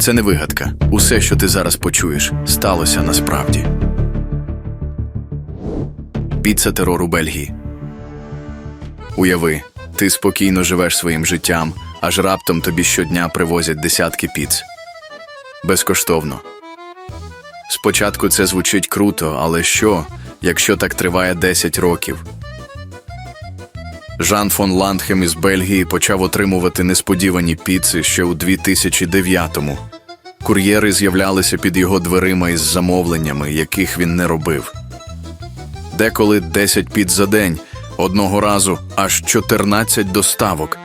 Це не вигадка. Усе, що ти зараз почуєш, сталося насправді. Піца терору Бельгії. Уяви, ти спокійно живеш своїм життям, аж раптом тобі щодня привозять десятки піц. Безкоштовно. Спочатку це звучить круто, але що, якщо так триває 10 років? Жан фон Ландхем із Бельгії почав отримувати несподівані піци ще у 2009-му. Кур'єри з'являлися під його дверима із замовленнями, яких він не робив. Деколи 10 піц за день, одного разу аж 14 доставок.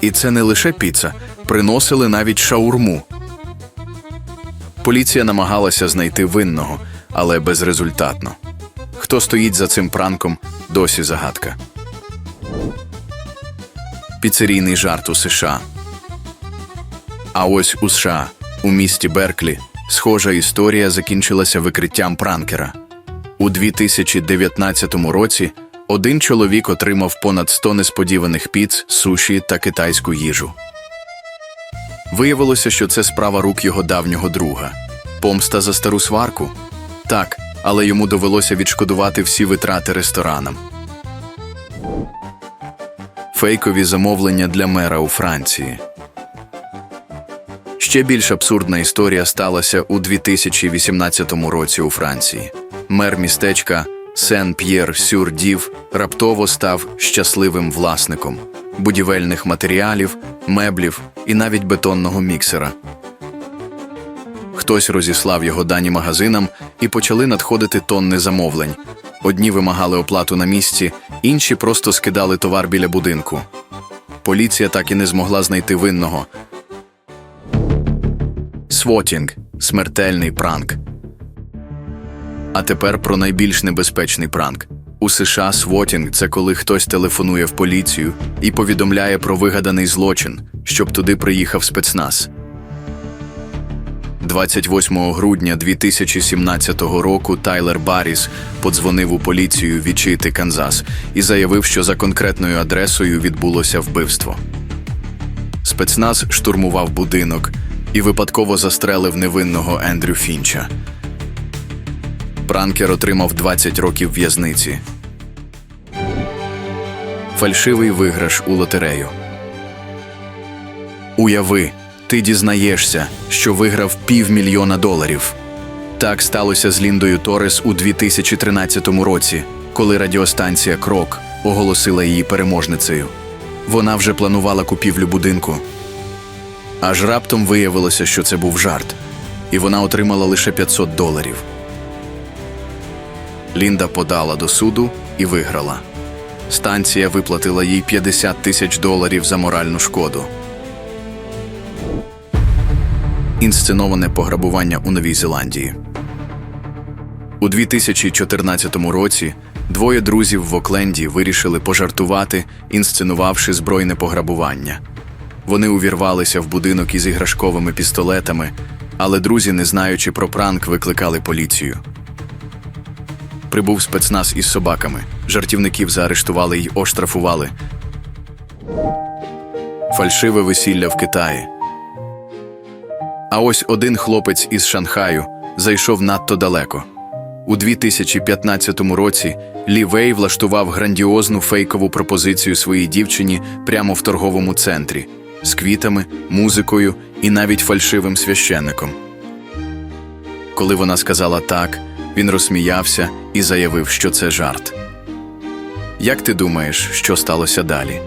І це не лише піца, приносили навіть шаурму. Поліція намагалася знайти винного, але безрезультатно. Хто стоїть за цим пранком, досі загадка. Піцерійний жарт у США. А ось у США, у місті Берклі, схожа історія закінчилася викриттям пранкера. У 2019 році один чоловік отримав понад 100 несподіваних піц, суші та китайську їжу. Виявилося, що це справа рук його давнього друга. Помста за стару сварку? Так, але йому довелося відшкодувати всі витрати ресторанам. Фейкові замовлення для мера у Франції. Ще більш абсурдна історія сталася у 2018 році у Франції. Мер містечка Сен-П'єр-Сюр-Дів раптово став щасливим власником будівельних матеріалів, меблів і навіть бетонного міксера. Хтось розіслав його дані магазинам і почали надходити тонни замовлень. Одні вимагали оплату на місці, інші просто скидали товар біля будинку. Поліція так і не змогла знайти винного. Свотінг смертельний пранк. А тепер про найбільш небезпечний пранк. У США свотінг це коли хтось телефонує в поліцію і повідомляє про вигаданий злочин, щоб туди приїхав спецназ. 28 грудня 2017 року Тайлер Барріс подзвонив у поліцію Вічити, Канзас, і заявив, що за конкретною адресою відбулося вбивство. Спецназ штурмував будинок і випадково застрелив невинного Ендрю Фінча. Пранкер отримав 20 років в'язниці. Фальшивий виграш у лотерею. Уяви, ти дізнаєшся, що виграв півмільйона доларів. Так сталося з Ліндою Торес у 2013 році, коли радіостанція Крок оголосила її переможницею. Вона вже планувала купівлю будинку. Аж раптом виявилося, що це був жарт, і вона отримала лише 500 доларів. Лінда подала до суду і виграла. Станція виплатила їй 50 тисяч доларів за моральну шкоду. Інсценоване пограбування у Новій Зеландії. У 2014 році двоє друзів в Окленді вирішили пожартувати, інсценувавши збройне пограбування. Вони увірвалися в будинок із іграшковими пістолетами, але друзі, не знаючи про пранк, викликали поліцію. Прибув спецназ із собаками. Жартівників заарештували й оштрафували. Фальшиве весілля в Китаї. А ось один хлопець із Шанхаю зайшов надто далеко. У 2015 році Лі Вей влаштував грандіозну фейкову пропозицію своїй дівчині прямо в торговому центрі з квітами, музикою і навіть фальшивим священником. Коли вона сказала так, він розсміявся і заявив, що це жарт. Як ти думаєш, що сталося далі?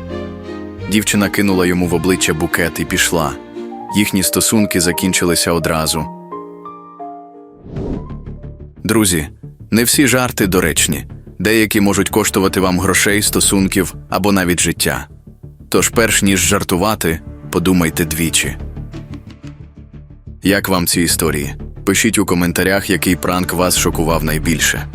Дівчина кинула йому в обличчя букет і пішла. Їхні стосунки закінчилися одразу. Друзі, не всі жарти доречні. Деякі можуть коштувати вам грошей, стосунків або навіть життя. Тож, перш ніж жартувати, подумайте двічі. Як вам ці історії? Пишіть у коментарях, який пранк вас шокував найбільше.